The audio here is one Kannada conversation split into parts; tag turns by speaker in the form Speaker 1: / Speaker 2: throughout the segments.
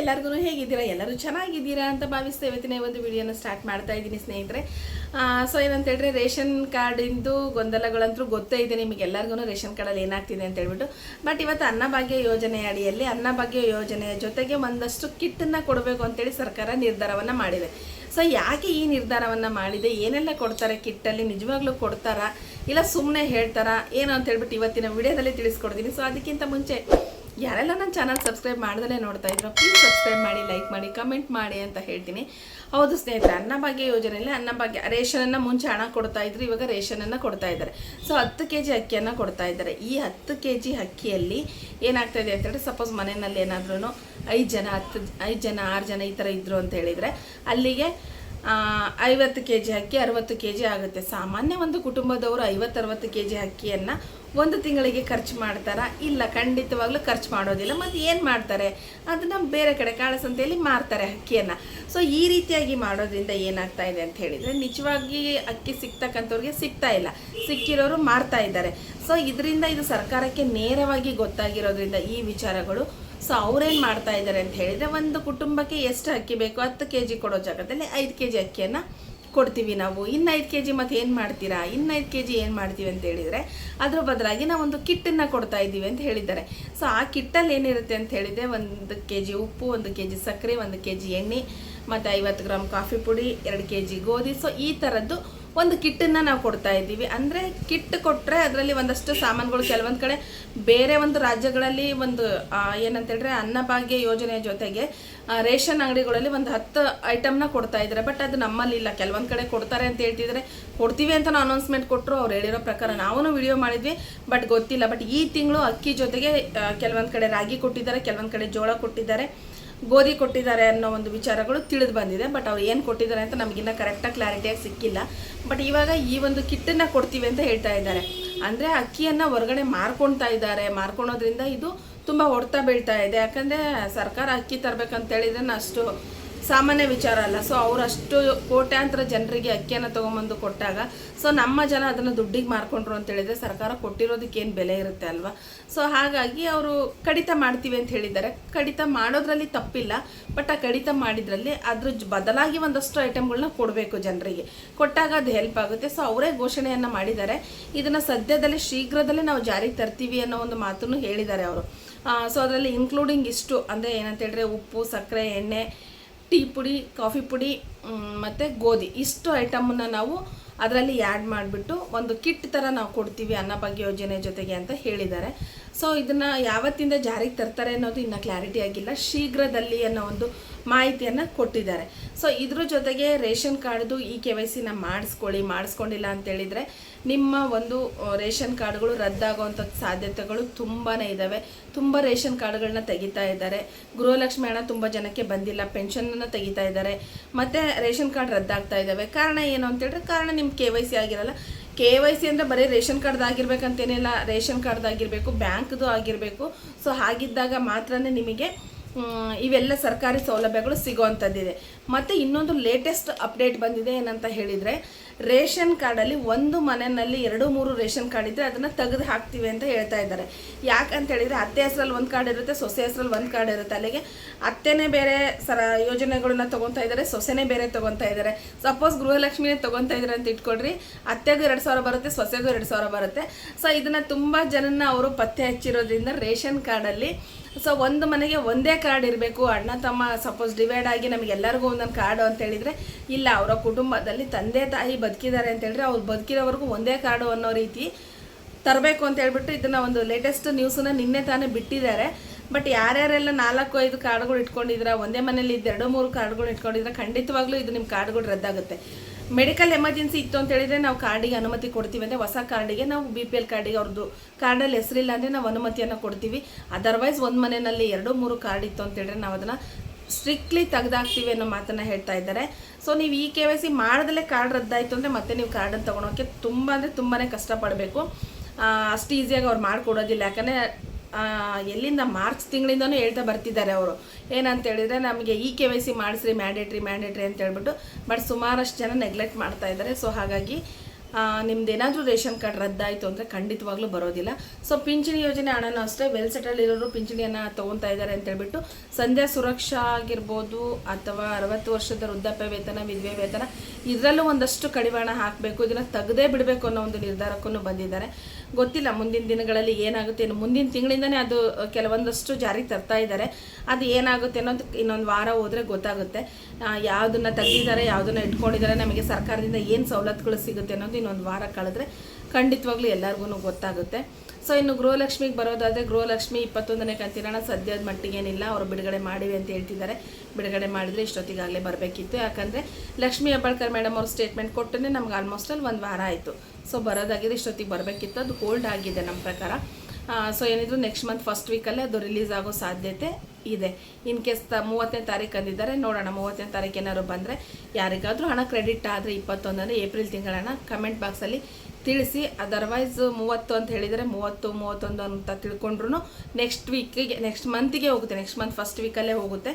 Speaker 1: ಎಲ್ಲರಿಗೂ ಹೇಗಿದ್ದೀರಾ? ಎಲ್ಲರೂ ಚೆನ್ನಾಗಿದ್ದೀರಾ ಅಂತ ಭಾವಿಸ್ತಾ ಇವತ್ತಿನ ಒಂದು ವಿಡಿಯೋನ ಸ್ಟಾರ್ಟ್ ಮಾಡ್ತಾ ಇದ್ದೀನಿ ಸ್ನೇಹಿತರೆ. ಸೊ ಏನಂತ ಹೇಳಿದ್ರೆ ರೇಷನ್ ಕಾರ್ಡಿಂದು ಗೊಂದಲಗಳಂತೂ ಗೊತ್ತೇ ಇದೆ ನಿಮಗೆ. ಎಲ್ಲರಿಗೂ ರೇಷನ್ ಕಾರ್ಡಲ್ಲಿ ಏನಾಗ್ತಿದೆ ಅಂತ ಹೇಳ್ಬಿಟ್ಟು ಬಟ್ ಇವತ್ತು ಅನ್ನಭಾಗ್ಯ ಯೋಜನೆ ಅಡಿಯಲ್ಲಿ ಅನ್ನಭಾಗ್ಯ ಯೋಜನೆಯ ಜೊತೆಗೆ ಒಂದಷ್ಟು ಕಿಟ್ಟನ್ನು ಕೊಡಬೇಕು ಅಂತೇಳಿ ಸರ್ಕಾರ ನಿರ್ಧಾರವನ್ನು ಮಾಡಿದೆ. ಸೊ ಯಾಕೆ ಈ ನಿರ್ಧಾರವನ್ನು ಮಾಡಿದೆ? ಏನೆಲ್ಲ ಕೊಡ್ತಾರೆ ಕಿಟ್ಟಲ್ಲಿ? ನಿಜವಾಗ್ಲೂ ಕೊಡ್ತಾರಾ? ಇಲ್ಲ ಸುಮ್ಮನೆ ಹೇಳ್ತಾರಾ? ಏನು ಅಂತ ಹೇಳ್ಬಿಟ್ಟು ಇವತ್ತಿನ ವಿಡಿಯೋದಲ್ಲಿ ತಿಳಿಸ್ಕೊಡ್ತೀನಿ. ಸೊ ಅದಕ್ಕಿಂತ ಮುಂಚೆ ಯಾರೆಲ್ಲ ನನ್ನ ಚಾನಲ್ ಸಬ್ಸ್ಕ್ರೈಬ್ ಮಾಡ್ದಲೇ ನೋಡ್ತಾ ಇದ್ರು ಪ್ಲೀಸ್ ಸಬ್ಸ್ಕ್ರೈಬ್ ಮಾಡಿ ಲೈಕ್ ಮಾಡಿ ಕಮೆಂಟ್ ಮಾಡಿ ಅಂತ ಹೇಳ್ತೀನಿ. ಹೌದು ಸ್ನೇಹಿತರೆ, ಅನ್ನಭಾಗ್ಯ ಯೋಜನೆಯಲ್ಲಿ ಅನ್ನಭಾಗ್ಯ, ರೇಷನನ್ನು ಮುಂಚೆ ಹಣ ಕೊಡ್ತಾ ಇದ್ರು, ಇವಾಗ ರೇಷನನ್ನು ಕೊಡ್ತಾ ಇದ್ದಾರೆ. ಸೊ ಹತ್ತು ಕೆ ಜಿ ಅಕ್ಕಿಯನ್ನು ಕೊಡ್ತಾ ಇದ್ದಾರೆ. ಈ ಹತ್ತು ಕೆ ಜಿ ಅಕ್ಕಿಯಲ್ಲಿ ಏನಾಗ್ತಾ ಇದೆ ಅಂತ ಹೇಳಿದ್ರೆ ಸಪೋಸ್ ಮನೆಯಲ್ಲಿ ಏನಾದ್ರೂ ಐದು ಜನ, ಹತ್ತು, ಐದು ಜನ, ಆರು ಜನ ಈ ಥರ ಇದ್ದರು ಅಂತ ಹೇಳಿದರೆ, ಅಲ್ಲಿಗೆ ಐವತ್ತು ಕೆ ಜಿ ಅಕ್ಕಿ ಅರವತ್ತು ಕೆ ಜಿ ಆಗುತ್ತೆ. ಸಾಮಾನ್ಯ ಒಂದು ಕುಟುಂಬದವರು ಐವತ್ತು ಅರವತ್ತು ಕೆ ಜಿ ಅಕ್ಕಿಯನ್ನು ಒಂದು ತಿಂಗಳಿಗೆ ಖರ್ಚು ಮಾಡ್ತಾರಾ? ಇಲ್ಲ, ಖಂಡಿತವಾಗ್ಲೂ ಖರ್ಚು ಮಾಡೋದಿಲ್ಲ. ಮತ್ತು ಏನು ಮಾಡ್ತಾರೆ? ಅದನ್ನು ಬೇರೆ ಕಡೆ ಕಾಳಸಂತೆಯಲ್ಲಿ ಮಾರ್ತಾರೆ ಅಕ್ಕಿಯನ್ನು. ಸೊ ಈ ರೀತಿಯಾಗಿ ಮಾಡೋದ್ರಿಂದ ಏನಾಗ್ತಾ ಇದೆ ಅಂತ ಹೇಳಿದರೆ, ನಿಜವಾಗಿ ಅಕ್ಕಿ ಸಿಗ್ತಕ್ಕಂಥವ್ರಿಗೆ ಸಿಗ್ತಾ ಇಲ್ಲ. ಸಿಕ್ಕಿರೋರು ಮಾರ್ತಾ ಇದ್ದಾರೆ. ಸೊ ಇದರಿಂದ ಇದು ಸರ್ಕಾರಕ್ಕೆ ನೇರವಾಗಿ ಗೊತ್ತಾಗಿರೋದ್ರಿಂದ ಈ ವಿಚಾರಗಳು. ಸೊ ಅವ್ರೇನು ಮಾಡ್ತಾ ಇದ್ದಾರೆ ಅಂತ ಹೇಳಿದರೆ, ಒಂದು ಕುಟುಂಬಕ್ಕೆ ಎಷ್ಟು ಅಕ್ಕಿ ಬೇಕು ಹತ್ತು ಕೆ ಜಿ ಕೊಡೋ ಜಾಗದಲ್ಲಿ ಐದು ಕೆ ಜಿ ಅಕ್ಕಿಯನ್ನು ಕೊಡ್ತೀವಿ ನಾವು. ಇನ್ನು ಐದು ಕೆ ಜಿ ಮತ್ತೆ ಏನು ಮಾಡ್ತೀರಾ? ಇನ್ನು ಐದು ಕೆ ಜಿ ಏನು ಮಾಡ್ತೀವಿ ಅಂತ ಹೇಳಿದರೆ ಅದ್ರ ಬದಲಾಗಿ ನಾವು ಒಂದು ಕಿಟ್ಟನ್ನು ಕೊಡ್ತಾ ಇದ್ದೀವಿ ಅಂತ ಹೇಳಿದ್ದಾರೆ. ಸೊ ಆ ಕಿಟ್ಟಲ್ಲಿ ಏನಿರುತ್ತೆ ಅಂತ ಹೇಳಿದರೆ ಒಂದು ಕೆ ಜಿ ಉಪ್ಪು, ಒಂದು ಕೆ ಜಿ ಸಕ್ಕರೆ, ಒಂದು ಕೆ ಜಿ ಎಣ್ಣೆ ಮತ್ತು ಐವತ್ತು ಗ್ರಾಮ್ ಕಾಫಿ ಪುಡಿ, ಎರಡು ಕೆ ಜಿ ಗೋಧಿ. ಸೊ ಈ ಥರದ್ದು ಒಂದು ಕಿಟ್ಟನ್ನು ನಾವು ಕೊಡ್ತಾ ಇದ್ದೀವಿ. ಅಂದರೆ ಕಿಟ್ ಕೊಟ್ಟರೆ ಅದರಲ್ಲಿ ಒಂದಷ್ಟು ಸಾಮಾನುಗಳು ಕೆಲವೊಂದು ಕಡೆ ಬೇರೆ ಒಂದು ರಾಜ್ಯಗಳಲ್ಲಿ ಒಂದು ಏನಂತ ಹೇಳಿದ್ರೆ ಅನ್ನಭಾಗ್ಯ ಯೋಜನೆಯ ಜೊತೆಗೆ ರೇಷನ್ ಅಂಗಡಿಗಳಲ್ಲಿ ಒಂದು ಹತ್ತು ಐಟಮ್ನ ಕೊಡ್ತಾ ಇದ್ದಾರೆ. ಬಟ್ ಅದು ನಮ್ಮಲ್ಲಿ ಇಲ್ಲ. ಕೆಲವೊಂದು ಕಡೆ ಕೊಡ್ತಾರೆ ಅಂತ ಹೇಳ್ತಿದ್ರೆ ಕೊಡ್ತೀವಿ ಅಂತ ಅನೌನ್ಸ್ಮೆಂಟ್ ಕೊಟ್ಟರು ಅವ್ರು ಹೇಳಿರೋ ಪ್ರಕಾರ ನಾವು ವಿಡಿಯೋ ಮಾಡಿದ್ವಿ. ಬಟ್ ಗೊತ್ತಿಲ್ಲ. ಬಟ್ ಈ ತಿಂಗಳು ಅಕ್ಕಿ ಜೊತೆಗೆ ಕೆಲವೊಂದು ಕಡೆ ರಾಗಿ ಕೊಟ್ಟಿದ್ದಾರೆ, ಕೆಲವೊಂದು ಕಡೆ ಜೋಳ ಕೊಟ್ಟಿದ್ದಾರೆ. ಗೋಧಿ ಕೊಟ್ಟಿದ್ದಾರೆ ಅನ್ನೋ ಒಂದು ವಿಚಾರಗಳು ತಿಳಿದು ಬಂದಿದೆ ಬಟ್ ಅವ್ರು ಏನು ಕೊಟ್ಟಿದ್ದಾರೆ ಅಂತ ನಮಗಿನ್ನ ಕರೆಕ್ಟಾಗಿ ಕ್ಲಾರಿಟಿಯಾಗಿ ಸಿಕ್ಕಿಲ್ಲ. ಬಟ್ ಇವಾಗ ಈ ಒಂದು ಕಿಟ್ಟನ್ನು ಕೊಡ್ತೀವಿ ಅಂತ ಹೇಳ್ತಾ ಇದ್ದಾರೆ. ಅಂದರೆ ಅಕ್ಕಿಯನ್ನು ಹೊರಗಡೆ ಮಾರ್ಕೊಳ್ತಾ ಇದ್ದಾರೆ. ಮಾರ್ಕೊಳೋದ್ರಿಂದ ಇದು ತುಂಬ ಹೊಡ್ತಾ ಬೀಳ್ತಾ ಇದೆ. ಯಾಕಂದರೆ ಸರ್ಕಾರ ಅಕ್ಕಿ ತರಬೇಕಂತ ಹೇಳಿದ್ರೆ ಅಷ್ಟು ಸಾಮಾನ್ಯ ವಿಚಾರ ಅಲ್ಲ. ಸೊ ಅವ್ರು ಅಷ್ಟು ಕೋಟ್ಯಾಂತರ ಜನರಿಗೆ ಅಕ್ಕಿಯನ್ನು ತೊಗೊಂಬಂದು ಕೊಟ್ಟಾಗ ಸೊ ನಮ್ಮ ಜನ ಅದನ್ನು ದುಡ್ಡಿಗೆ ಮಾರ್ಕೊಂಡ್ರು ಅಂತ ಹೇಳಿದರೆ ಸರ್ಕಾರ ಕೊಟ್ಟಿರೋದಕ್ಕೆ ಏನು ಬೆಲೆ ಇರುತ್ತೆ ಅಲ್ವಾ? ಸೊ ಹಾಗಾಗಿ ಅವರು ಕಡಿತ ಮಾಡ್ತೀವಿ ಅಂತ ಹೇಳಿದ್ದಾರೆ. ಕಡಿತ ಮಾಡೋದ್ರಲ್ಲಿ ತಪ್ಪಿಲ್ಲ. ಬಟ್ ಆ ಕಡಿತ ಮಾಡಿದ್ರಲ್ಲಿ ಅದ್ರ ಬದಲಾಗಿ ಒಂದಷ್ಟು ಐಟಮ್ಗಳನ್ನ ಕೊಡಬೇಕು ಜನರಿಗೆ. ಕೊಟ್ಟಾಗ ಅದು ಹೆಲ್ಪ್ ಆಗುತ್ತೆ. ಸೊ ಅವರೇ ಘೋಷಣೆಯನ್ನು ಮಾಡಿದ್ದಾರೆ. ಇದನ್ನು ಸದ್ಯದಲ್ಲೇ, ಶೀಘ್ರದಲ್ಲೇ ನಾವು ಜಾರಿಗೆ ತರ್ತೀವಿ ಅನ್ನೋ ಒಂದು ಮಾತನ್ನು ಹೇಳಿದ್ದಾರೆ ಅವರು. ಸೊ ಅದರಲ್ಲಿ ಇನ್ಕ್ಲೂಡಿಂಗ್ ಇಷ್ಟು, ಅಂದರೆ ಏನಂತ ಹೇಳಿದ್ರೆ ಉಪ್ಪು, ಸಕ್ಕರೆ, ಎಣ್ಣೆ ಟೀ ಪುಡಿ, ಕಾಫಿ ಪುಡಿ ಮತ್ತು ಗೋಧಿ. ಇಷ್ಟು ಐಟಮನ್ನು ನಾವು ಅದರಲ್ಲಿ ಆ್ಯಡ್ ಮಾಡಿಬಿಟ್ಟು ಒಂದು ಕಿಟ್ ಥರ ನಾವು ಕೊಡ್ತೀವಿ ಅನ್ನಭಾಗ್ಯ ಯೋಜನೆ ಜೊತೆಗೆ ಅಂತ ಹೇಳಿದ್ದಾರೆ. ಸೊ ಇದನ್ನು ಯಾವತ್ತಿಂದ ಜಾರಿಗೆ ತರ್ತಾರೆ ಅನ್ನೋದು ಇನ್ನೂ ಕ್ಲಾರಿಟಿ ಆಗಿಲ್ಲ. ಶೀಘ್ರದಲ್ಲಿ ಅನ್ನೋ ಒಂದು ಮಾಹಿತಿಯನ್ನು ಕೊಟ್ಟಿದ್ದಾರೆ. ಸೊ ಇದ್ರ ಜೊತೆಗೆ ರೇಷನ್ ಕಾರ್ಡ್ದು ಈ ಕೆ ವೈ ಸಿನ ಮಾಡಿಸ್ಕೊಳ್ಳಿ, ಮಾಡಿಸ್ಕೊಂಡಿಲ್ಲ ಅಂತೇಳಿದರೆ ನಿಮ್ಮ ಒಂದು ರೇಷನ್ ಕಾರ್ಡ್ಗಳು ರದ್ದಾಗುವಂಥ ಸಾಧ್ಯತೆಗಳು ತುಂಬಾ ಇದ್ದಾವೆ ತುಂಬ ರೇಷನ್ ಕಾರ್ಡ್ಗಳನ್ನ ತೆಗಿತಾ ಇದ್ದಾರೆ. ಗೃಹಲಕ್ಷ್ಮಿ ಹಣ ತುಂಬ ಜನಕ್ಕೆ ಬಂದಿಲ್ಲ, ಪೆನ್ಷನನ್ನು ತೆಗಿತಾ ಇದ್ದಾರೆ. ಮತ್ತು ರೇಷನ್ ಕಾರ್ಡ್ ರದ್ದಾಗ್ತಾ ಇದ್ದಾವೆ ಕಾರಣ ಏನು ಅಂತೇಳಿದ್ರೆ ಕಾರಣ ನಿಮ್ಮ ಕೆ ವೈ ಸಿ ಆಗಿರಲ್ಲ. ಕೆ ವೈ ಸಿ ಅಂದರೆ ಬರೀ ರೇಷನ್ ಕಾರ್ಡ್ ಆಗಿರ್ಬೇಕಂತೇನಿಲ್ಲ. ರೇಷನ್ ಕಾರ್ಡ್ದಾಗಿರಬೇಕು ಬ್ಯಾಂಕ್ದು ಆಗಿರಬೇಕು. ಸೊ ಹಾಗಿದ್ದಾಗ ಮಾತ್ರನೇ ನಿಮಗೆ ಇವೆಲ್ಲ ಸರ್ಕಾರಿ ಸೌಲಭ್ಯಗಳು ಸಿಗೋವಂಥದ್ದಿದೆ ಮತ್ತು ಇನ್ನೊಂದು ಲೇಟೆಸ್ಟ್ ಅಪ್ಡೇಟ್ ಬಂದಿದೆ ಏನಂತ ಹೇಳಿದರೆ, ರೇಷನ್ ಕಾರ್ಡಲ್ಲಿ ಒಂದು ಮನೆಯಲ್ಲಿ ಎರಡು ಮೂರು ರೇಷನ್ ಕಾರ್ಡ್ ಇದ್ದರೆ ಅದನ್ನು ತೆಗೆದು ಹಾಕ್ತೀವಿ ಅಂತ ಹೇಳ್ತಾ ಇದ್ದಾರೆ. ಯಾಕಂತ ಹೇಳಿದರೆ, ಅತ್ತೆ ಹೆಸರಲ್ಲಿ ಒಂದು ಕಾರ್ಡ್ ಇರುತ್ತೆ, ಸೊಸೆ ಹೆಸರಲ್ಲಿ ಒಂದು ಕಾರ್ಡ್ ಇರುತ್ತೆ. ಅಲ್ಲಿಗೆ ಅತ್ತೆನೇ ಬೇರೆ ಸರ ಯೋಜನೆಗಳನ್ನ ತೊಗೊತಾ ಇದ್ದಾರೆ, ಸೊಸೆನೇ ಬೇರೆ ತೊಗೊತಾ ಇದ್ದಾರೆ. ಸಪೋಸ್ ಗೃಹಲಕ್ಷ್ಮಿನೇ ತೊಗೊತಾ ಇದ್ದಾರೆ ಅಂತ ಇಟ್ಕೊಡ್ರಿ ಅತ್ತೆಗೂ ಎರಡು ಸಾವಿರ ಬರುತ್ತೆ, ಸೊಸೆಗೂ ಎರಡು ಸಾವಿರ ಬರುತ್ತೆ. ಸೊ ಇದನ್ನು ತುಂಬ ಜನನ ಅವರು ಪತ್ತೆ ಹಚ್ಚಿರೋದ್ರಿಂದ ರೇಷನ್ ಕಾರ್ಡಲ್ಲಿ ಸೊ ಒಂದು ಮನೆಗೆ ಒಂದೇ ಕಾರ್ಡ್ ಇರಬೇಕು. ಅಣ್ಣ, ತಮ್ಮ ಸಪೋಸ್ ಡಿವೈಡ್ ಆಗಿ ನಮಗೆಲ್ಲರಿಗೂ ಒಂದೊಂದು ಕಾರ್ಡು ಅಂತ ಹೇಳಿದರೆ, ಇಲ್ಲ, ಅವರ ಕುಟುಂಬದಲ್ಲಿ ತಂದೆ, ತಾಯಿ ಬದುಕಿದ್ದಾರೆ ಅಂತ ಹೇಳಿದ್ರೆ, ಅವ್ರು ಬದುಕಿರೋವರೆಗೂ ಒಂದೇ ಕಾರ್ಡು ಅನ್ನೋ ರೀತಿ ತರಬೇಕು ಅಂತ ಹೇಳ್ಬಿಟ್ಟು ಇದನ್ನು ಒಂದು ಲೇಟೆಸ್ಟ್ ನ್ಯೂಸನ್ನ ನಿನ್ನೆ ತಾನೇ ಬಿಟ್ಟಿದ್ದಾರೆ. ಬಟ್ ಯಾರ್ಯಾರೆಲ್ಲ ನಾಲ್ಕು, ಐದು ಕಾರ್ಡ್ಗಳು ಇಟ್ಕೊಂಡಿದ್ರೆ ಒಂದೇ ಮನೇಲಿ ಇದ್ದು ಎರಡು, ಮೂರು ಕಾರ್ಡ್ಗಳು ಇಟ್ಕೊಂಡಿದ್ರೆ ಖಂಡಿತವಾಗ್ಲೂ ಇದು ನಿಮ್ಮ ಕಾರ್ಡ್ಗಳು ರದ್ದಾಗುತ್ತೆ. ಮೆಡಿಕಲ್ ಎಮರ್ಜೆನ್ಸಿ ಇತ್ತು ಅಂತ ಹೇಳಿದ್ರೆ ನಾವು ಕಾರ್ಡಿಗೆ ಅನುಮತಿ ಕೊಡ್ತೀವಿ ಅಂದರೆ ಹೊಸ ಕಾರ್ಡಿಗೆ, ನಾವು ಬಿ ಪಿ ಎಲ್ ಕಾರ್ಡಿಗೆ ಅವ್ರದ್ದು ಕಾರ್ಡಲ್ಲಿ ಹೆಸರಿಲ್ಲ ಅಂದರೆ ನಾವು ಅನುಮತಿಯನ್ನು ಕೊಡ್ತೀವಿ. ಅದರ್ವೈಸ್ ಒಂದು ಮನೆಯಲ್ಲಿ ಎರಡು, ಮೂರು ಕಾರ್ಡ್ ಇತ್ತು ಅಂತ ಹೇಳಿದ್ರೆ ನಾವು ಅದನ್ನು ಸ್ಟ್ರಿಕ್ಟ್ಲಿ ತೆಗೆದಾಕ್ತೀವಿ ಅನ್ನೋ ಮಾತನ್ನು ಹೇಳ್ತಾ ಇದ್ದಾರೆ. ಸೊ ನೀವು ಈ ಕೆ ವೈ ಸಿ ಮಾಡ್ದಲೇ ಕಾರ್ಡ್ ರದ್ದಾಯಿತು ಅಂದರೆ ಮತ್ತೆ ನೀವು ಕಾರ್ಡನ್ನು ತೊಗೊಳೋಕ್ಕೆ ತುಂಬ ಅಂದರೆ ತುಂಬಾ ಕಷ್ಟಪಡಬೇಕು. ಅಷ್ಟು ಈಸಿಯಾಗಿ ಅವ್ರು ಮಾಡಿಕೊಡೋದಿಲ್ಲ. ಯಾಕಂದರೆ ಎಲ್ಲಿಂದ ಮಾರ್ಚ್ ತಿಂಗಳಿಂದನೂ ಹೇಳ್ತಾ ಬರ್ತಿದ್ದಾರೆ ಅವರು. ಏನಂತ ಹೇಳಿದರೆ ನಮಗೆ ಈ ಕೆ ವೈ ಸಿ ಮಾಡಿಸ್ರಿ ಮ್ಯಾಂಡೇಟ್ರಿ ಮ್ಯಾಂಡೇಟ್ರಿ ಅಂತ ಹೇಳ್ಬಿಟ್ಟು ಬಟ್ ಸುಮಾರಷ್ಟು ಜನ ನೆಗ್ಲೆಕ್ಟ್ ಮಾಡ್ತಾ ಇದ್ದಾರೆ. ಸೊ ಹಾಗಾಗಿ ನಿಮ್ದು ಏನಾದರೂ ರೇಷನ್ ಕಾರ್ಡ್ ರದ್ದಾಯಿತು ಅಂದರೆ ಖಂಡಿತವಾಗ್ಲೂ ಬರೋದಿಲ್ಲ. ಸೊ ಪಿಂಚಣಿ ಯೋಜನೆ ಹಣನೂ ಅಷ್ಟೇ ವೆಲ್ ಸೆಟಲ್ಡ್ ಇರೋರು ಪಿಂಚಣಿಯನ್ನು ತೊಗೊತಾ ಇದ್ದಾರೆ ಅಂತ ಹೇಳ್ಬಿಟ್ಟು ಸಂಧ್ಯಾ ಸುರಕ್ಷಾ ಆಗಿರ್ಬೋದು ಅಥವಾ ಅರವತ್ತು ವರ್ಷದ ವೃದ್ಧಾಪ್ಯ ವೇತನ, ವಿಧವೆ ವೇತನ, ಇದರಲ್ಲೂ ಒಂದಷ್ಟು ಕಡಿವಾಣ ಹಾಕಬೇಕು, ಇದನ್ನು ತೆಗೆದೇ ಬಿಡಬೇಕು ಅನ್ನೋ ಒಂದು ನಿರ್ಧಾರಕ್ಕೂ ಬಂದಿದ್ದಾರೆ. ಗೊತ್ತಿಲ್ಲ, ಮುಂದಿನ ದಿನಗಳಲ್ಲಿ ಏನಾಗುತ್ತೆ ಮುಂದಿನ ತಿಂಗಳಿಂದನೇ ಅದು ಕೆಲವೊಂದಷ್ಟು ಜಾರಿಗೆ ತರ್ತಾ ಇದ್ದಾರೆ. ಅದು ಏನಾಗುತ್ತೆ ಅನ್ನೋದು ಇನ್ನೊಂದು ವಾರ ಹೋದರೆ ಗೊತ್ತಾಗುತ್ತೆ. ಯಾವುದನ್ನ ತೆಗ್ದಿದ್ದಾರೆ, ಯಾವುದನ್ನ ಇಟ್ಕೊಂಡಿದ್ದಾರೆ, ನಮಗೆ ಸರ್ಕಾರದಿಂದ ಏನು ಸವಲತ್ತುಗಳು ಸಿಗುತ್ತೆ ಅನ್ನೋದು ಇನ್ನೊಂದು ವಾರ ಕಳೆದ್ರೆ ಖಂಡಿತವಾಗ್ಲೂ ಎಲ್ಲರಿಗೂ ಗೊತ್ತಾಗುತ್ತೆ. ಸೊ ಇನ್ನು ಗೃಹಲಕ್ಷ್ಮಿಗೆ ಬರೋದಾದರೆ ಗೃಹಲಕ್ಷ್ಮಿ ಇಪ್ಪತ್ತೊಂದನೇ ಕಂತಿನ ಸದ್ಯದ ಮಟ್ಟಿಗೇನಿಲ್ಲ ಅವರು ಬಿಡುಗಡೆ ಮಾಡಿವೆ ಅಂತ ಹೇಳ್ತಿದ್ದಾರೆ. ಬಿಡುಗಡೆ ಮಾಡಿದರೆ ಇಷ್ಟೊತ್ತಿಗಾಗಲೇ ಬರಬೇಕಿತ್ತು. ಯಾಕಂದರೆ ಲಕ್ಷ್ಮೀ ಹೆಬ್ಬಾಳ್ಕರ್ ಮೇಡಮ್ ಅವ್ರ ಸ್ಟೇಟ್ಮೆಂಟ್ ಕೊಟ್ಟೇ ನಮ್ಗೆ ಆಲ್ಮೋಸ್ಟ್ ಅಲ್ಲಿ ಒಂದು ವಾರ ಆಯಿತು. ಸೊ ಬರೋದಾಗಿದೆ, ಇಷ್ಟೊತ್ತಿಗೆ ಬರಬೇಕಿತ್ತು. ಅದು ಹೋಲ್ಡ್ ಆಗಿದೆ ನಮ್ಮ ಪ್ರಕಾರ. ಸೊ ಏನಿದ್ರು ನೆಕ್ಸ್ಟ್ ಮಂತ್ ಫಸ್ಟ್ ವೀಕಲ್ಲೇ ಅದು ರಿಲೀಸ್ ಆಗೋ ಸಾಧ್ಯತೆ ಇದೆ. ಇನ್ ಕೇಸ್ ತ ಮೂವತ್ತನೇ ತಾರೀಕು ಅಂದಿದ್ದಾರೆ, ನೋಡೋಣ ಮೂವತ್ತನೇ ತಾರೀಕು ಏನಾದ್ರು ಬಂದರೆ ಯಾರಿಗಾದರೂ ಹಣ ಕ್ರೆಡಿಟ್ ಆದರೆ ಇಪ್ಪತ್ತೊಂದನೇ ಏಪ್ರಿಲ್ ತಿಂಗಳನ್ನ ಕಮೆಂಟ್ ಬಾಕ್ಸಲ್ಲಿ ತಿಳಿಸಿ. ಅದರ್ವೈಸ್ ಮೂವತ್ತು ಅಂತ ಹೇಳಿದರೆ ಮೂವತ್ತು, ಮೂವತ್ತೊಂದು ಅಂತ ತಿಳ್ಕೊಂಡ್ರು ನೆಕ್ಸ್ಟ್ ವೀಕಿಗೆ ನೆಕ್ಸ್ಟ್ ಮಂತಿಗೆ ಹೋಗುತ್ತೆ. ನೆಕ್ಸ್ಟ್ ಮಂತ್ ಫಸ್ಟ್ ವೀಕಲ್ಲೇ ಹೋಗುತ್ತೆ.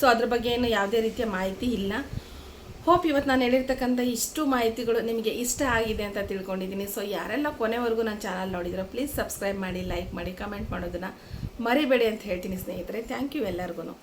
Speaker 1: ಸೊ ಅದ್ರ ಬಗ್ಗೆ ಏನು ಯಾವುದೇ ರೀತಿಯ ಮಾಹಿತಿ ಇಲ್ಲ. ಹೋಪ್ ಇವತ್ತು ನಾನು ಹೇಳಿರ್ತಕ್ಕಂಥ ಇಷ್ಟು ಮಾಹಿತಿಗಳು ನಿಮಗೆ ಇಷ್ಟ ಆಗಿದೆ ಅಂತ ತಿಳ್ಕೊಂಡಿದ್ದೀನಿ. ಸೊ ಯಾರೆಲ್ಲ ಕೊನೆವರೆಗೂ ನನ್ನ ಚಾನಲ್ ನೋಡಿದ್ರು ಪ್ಲೀಸ್ ಸಬ್ಸ್ಕ್ರೈಬ್ ಮಾಡಿ ಲೈಕ್ ಮಾಡಿ ಕಮೆಂಟ್ ಮಾಡೋದನ್ನು ಮರಿಬೇಡಿ ಅಂತ ಹೇಳ್ತೀನಿ ಸ್ನೇಹಿತರೆ. ಥ್ಯಾಂಕ್ ಯು ಎಲ್ಲರಿಗೂ